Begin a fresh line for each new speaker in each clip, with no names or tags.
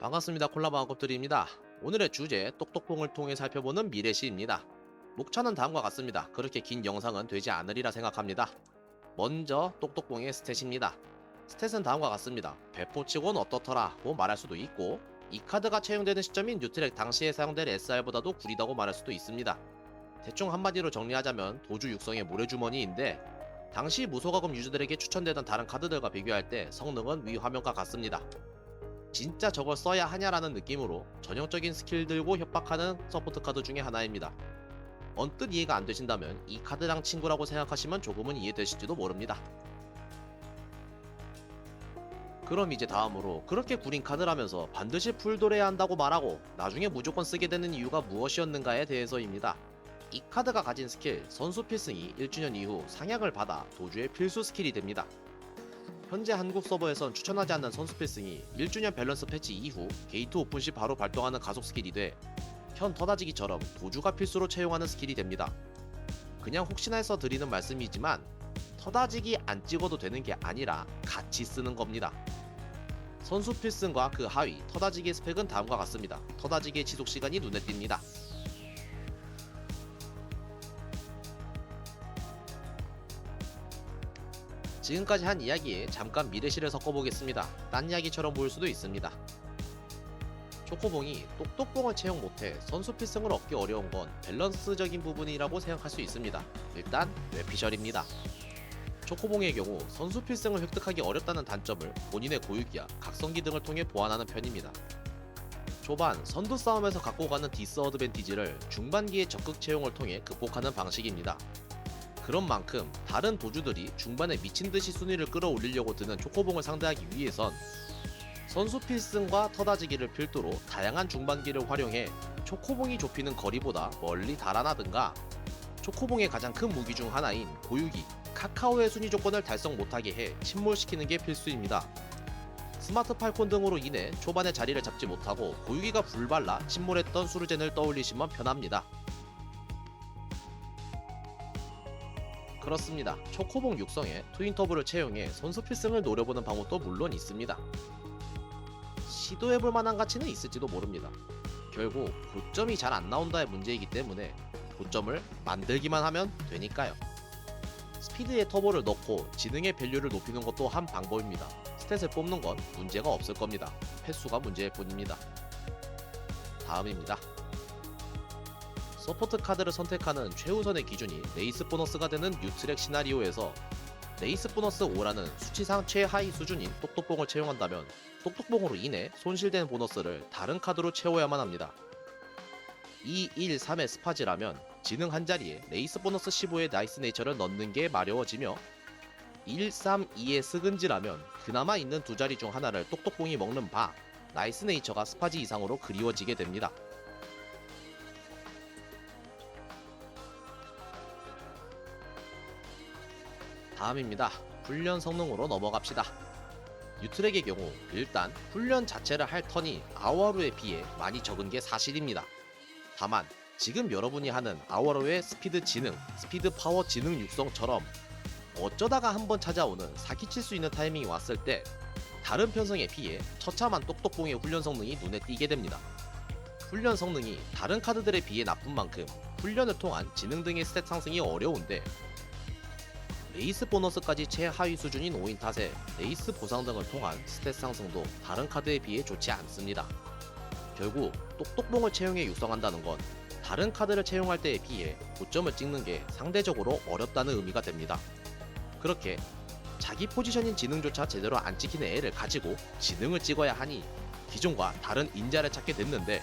반갑습니다. 콜라보 한컵들입니다. 오늘의 주제 똑똑봉을 통해 살펴보는 미래시입니다. 목차는 다음과 같습니다. 그렇게 긴 영상은 되지 않으리라 생각합니다. 먼저 똑똑봉의 스탯입니다. 스탯은 다음과 같습니다. 배포치곤 어떻더라 고 말할 수도 있고 이 카드가 채용되는 시점인 뉴트랙 당시에 사용된 SR보다도 구리다고 말할 수도 있습니다. 대충 한마디로 정리하자면 도주 육성의 모래주머니인데 당시 무소가금 유저들에게 추천되던 다른 카드들과 비교할 때 성능은 위 화면과 같습니다. 진짜 저걸 써야 하냐라는 느낌으로 전형적인 스킬 들고 협박하는 서포트 카드 중에 하나입니다. 언뜻 이해가 안 되신다면 이 카드랑 친구라고 생각하시면 조금은 이해되실지도 모릅니다. 그럼 이제 다음으로 그렇게 구린 카드라면서 반드시 풀돌해야 한다고 말하고 나중에 무조건 쓰게 되는 이유가 무엇이었는가에 대해서입니다. 이 카드가 가진 스킬 선수 필승이 1주년 이후 상향을 받아 도주의 필수 스킬이 됩니다. 현재 한국 서버에선 추천하지 않는 선수 필승이 1주년 밸런스 패치 이후 게이트 오픈 시 바로 발동하는 가속 스킬이 돼 현 터다지기처럼 도주가 필수로 채용하는 스킬이 됩니다. 그냥 혹시나 해서 드리는 말씀이지만 터다지기 안 찍어도 되는 게 아니라 같이 쓰는 겁니다. 선수 필승과 그 하위 터다지기의 스펙은 다음과 같습니다. 터다지기의 지속 시간이 눈에 띕니다. 지금까지 한 이야기에 잠깐 미래시를 섞어보겠습니다. 딴 이야기처럼 보일 수도 있습니다. 초코봉이 똑똑봉을 채용 못해 선수 필승을 얻기 어려운 건 밸런스적인 부분이라고 생각할 수 있습니다. 일단 뇌피셜입니다. 초코봉의 경우 선수 필승을 획득하기 어렵다는 단점을 본인의 고유기와 각성기 등을 통해 보완하는 편입니다. 초반 선두 싸움에서 갖고 가는 디스 어드밴티지를 중반기의 적극 채용을 통해 극복하는 방식입니다. 그런 만큼 다른 도주들이 중반에 미친듯이 순위를 끌어올리려고 드는 초코봉을 상대하기 위해선 선수 필승과 터다지기를 필두로 다양한 중반기를 활용해 초코봉이 좁히는 거리보다 멀리 달아나든가 초코봉의 가장 큰 무기 중 하나인 고유기 카카오의 순위 조건을 달성 못하게 해 침몰시키는 게 필수입니다. 스마트 팔콘 등으로 인해 초반에 자리를 잡지 못하고 고유기가 불발라 침몰했던 수르젠을 떠올리시면 편합니다. 그렇습니다. 초코봉 육성에 트윈터브를 채용해 선수 필승을 노려보는 방법도 물론 있습니다. 시도해볼 만한 가치는 있을지도 모릅니다. 결국 고점이 잘 안 나온다의 문제이기 때문에 고점을 만들기만 하면 되니까요. 스피드에 터보를 넣고 지능의 밸류를 높이는 것도 한 방법입니다. 스탯을 뽑는 건 문제가 없을 겁니다. 횟수가 문제일 뿐입니다. 다음입니다. 서포트 카드를 선택하는 최우선의 기준이 레이스 보너스가 되는 뉴트랙 시나리오에서 레이스 보너스 5라는 수치상 최하위 수준인 똑똑봉을 채용한다면 똑똑봉으로 인해 손실된 보너스를 다른 카드로 채워야만 합니다. 2, 1, 3의 스파지라면 지능 한 자리에 레이스 보너스 15의 나이스 네이처를 넣는 게 마려워지며 1, 3, 2의 스근지라면 그나마 있는 두 자리 중 하나를 똑똑봉이 먹는 바 나이스 네이처가 스파지 이상으로 그리워지게 됩니다. 다음입니다. 훈련 성능으로 넘어갑시다. 뉴트랙의 경우 일단 훈련 자체를 할 턴이 아워로에 비해 많이 적은 게 사실입니다. 다만 지금 여러분이 하는 아워로의 스피드 지능, 스피드 파워 지능 육성처럼 어쩌다가 한번 찾아오는 사기칠 수 있는 타이밍이 왔을 때 다른 편성에 비해 처참한 똑똑봉의 훈련 성능이 눈에 띄게 됩니다. 훈련 성능이 다른 카드들에 비해 나쁜 만큼 훈련을 통한 지능 등의 스탯 상승이 어려운데 레이스 보너스까지 최하위 수준인 5인 탓에 레이스 보상 등을 통한 스탯 상승도 다른 카드에 비해 좋지 않습니다. 결국 똑똑봉을 채용해 육성한다는 건 다른 카드를 채용할 때에 비해 고점을 찍는 게 상대적으로 어렵다는 의미가 됩니다. 그렇게 자기 포지션인 지능조차 제대로 안 찍히는 애를 가지고 지능을 찍어야 하니 기존과 다른 인자를 찾게 됐는데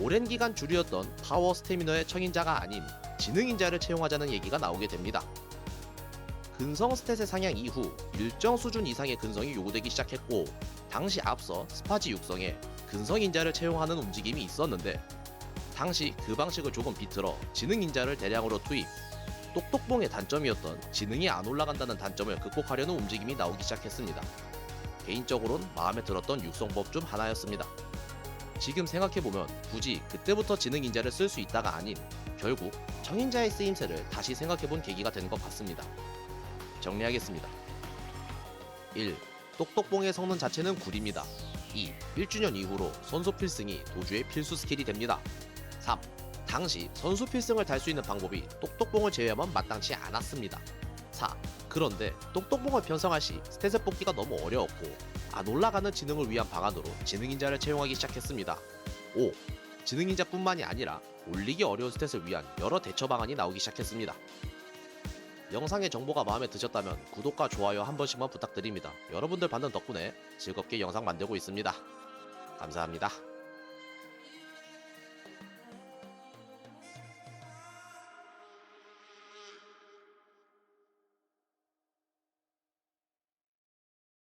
오랜 기간 주류였던 파워 스태미너의 청인자가 아닌 지능 인자를 채용하자는 얘기가 나오게 됩니다. 근성 스탯의 상향 이후 일정 수준 이상의 근성이 요구되기 시작했고 당시 앞서 스파지 육성에 근성 인자를 채용하는 움직임이 있었는데 당시 그 방식을 조금 비틀어 지능 인자를 대량으로 투입 똑똑봉의 단점이었던 지능이 안 올라간다는 단점을 극복하려는 움직임이 나오기 시작했습니다. 개인적으론 마음에 들었던 육성법 중 하나였습니다. 지금 생각해보면 굳이 그때부터 지능 인자를 쓸 수 있다가 아닌 결국 청인자의 쓰임새를 다시 생각해본 계기가 된 것 같습니다. 정리하겠습니다. 1. 똑똑봉의 성능 자체는 구립니다. 2. 1주년 이후로 선수 필승이 도주의 필수 스킬이 됩니다. 3. 당시 선수 필승을 달 수 있는 방법이 똑똑봉을 제외하면 마땅치 않았습니다. 4. 그런데 똑똑봉을 편성할 시 스탯을 뽑기가 너무 어려웠고 안 올라가는 지능을 위한 방안으로 지능인자를 채용하기 시작했습니다. 5. 지능인자뿐만이 아니라 올리기 어려운 스탯을 위한 여러 대처 방안이 나오기 시작했습니다. 영상의 정보가 마음에 드셨다면 구독과 좋아요 한 번씩만 부탁드립니다. 여러분들 반응 덕분에 즐겁게 영상 만들고 있습니다. 감사합니다.